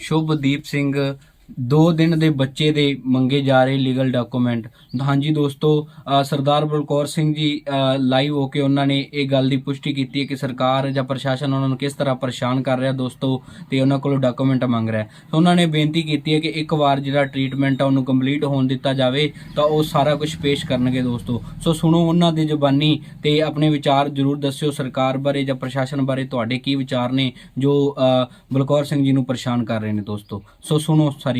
ਸ਼ੁਭਦੀਪ ਸਿੰਘ ਦੋ ਦਿਨ ਦੇ ਬੱਚੇ ਦੇ ਮੰਗੇ ਜਾ ਰਹੇ ਲੀਗਲ ਡਾਕੂਮੈਂਟ ਹਾਂਜੀ ਦੋਸਤੋ ਸਰਦਾਰ ਬਲਕੌਰ ਸਿੰਘ ਜੀ ਲਾਈਵ ਹੋ ਕੇ ਉਹਨਾਂ ਨੇ ਇਹ ਗੱਲ ਦੀ ਪੁਸ਼ਟੀ ਕੀਤੀ ਹੈ ਕਿ ਸਰਕਾਰ ਜਾਂ ਪ੍ਰਸ਼ਾਸਨ ਉਹਨਾਂ ਨੂੰ ਕਿਸ ਤਰ੍ਹਾਂ ਪਰੇਸ਼ਾਨ ਕਰ ਰਿਹਾ ਦੋਸਤੋ ਤੇ ਉਹਨਾਂ ਕੋਲੋਂ ਡਾਕੂਮੈਂਟ ਮੰਗ ਰਿਹਾ ਹੈ। ਉਹਨਾਂ ਨੇ ਬੇਨਤੀ ਕੀਤੀ ਹੈ ਕਿ ਇੱਕ ਵਾਰ ਜਿਹੜਾ ਟ੍ਰੀਟਮੈਂਟ ਆ ਉਹਨੂੰ ਕੰਪਲੀਟ ਹੋਣ ਦਿੱਤਾ ਜਾਵੇ ਤਾਂ ਉਹ ਸਾਰਾ ਕੁਝ ਪੇਸ਼ ਕਰਨਗੇ ਦੋਸਤੋ। ਸੋ ਸੁਣੋ ਉਹਨਾਂ ਦੀ ਜ਼ੁਬਾਨੀ ਤੇ ਆਪਣੇ ਵਿਚਾਰ ਜਰੂਰ ਦੱਸਿਓ ਸਰਕਾਰ ਬਾਰੇ ਜਾਂ ਪ੍ਰਸ਼ਾਸਨ ਬਾਰੇ ਤੁਹਾਡੇ ਕੀ ਵਿਚਾਰ ਨੇ ਜੋ ਬਲਕੌਰ ਸਿੰਘ ਜੀ ਨੂੰ ਪਰੇਸ਼ਾਨ ਕਰ ਰਹੇ ਨੇ ਦੋਸਤੋ। ਸੋ ਸੁਣੋ ਸਾਰੀ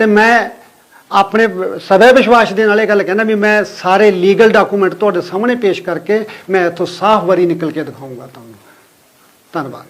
ਤੇ ਮੈਂ ਆਪਣੇ ਸਵੈ ਵਿਸ਼ਵਾਸ ਦੇ ਨਾਲ ਇਹ ਗੱਲ ਕਹਿੰਦਾ ਵੀ ਮੈਂ ਸਾਰੇ ਲੀਗਲ ਡਾਕੂਮੈਂਟ ਤੁਹਾਡੇ ਸਾਹਮਣੇ ਪੇਸ਼ ਕਰਕੇ ਮੈਂ ਇੱਥੋਂ ਸਾਫ਼ ਵਰੀ ਨਿਕਲ ਕੇ ਦਿਖਾਊਂਗਾ ਤੁਹਾਨੂੰ। ਧੰਨਵਾਦ।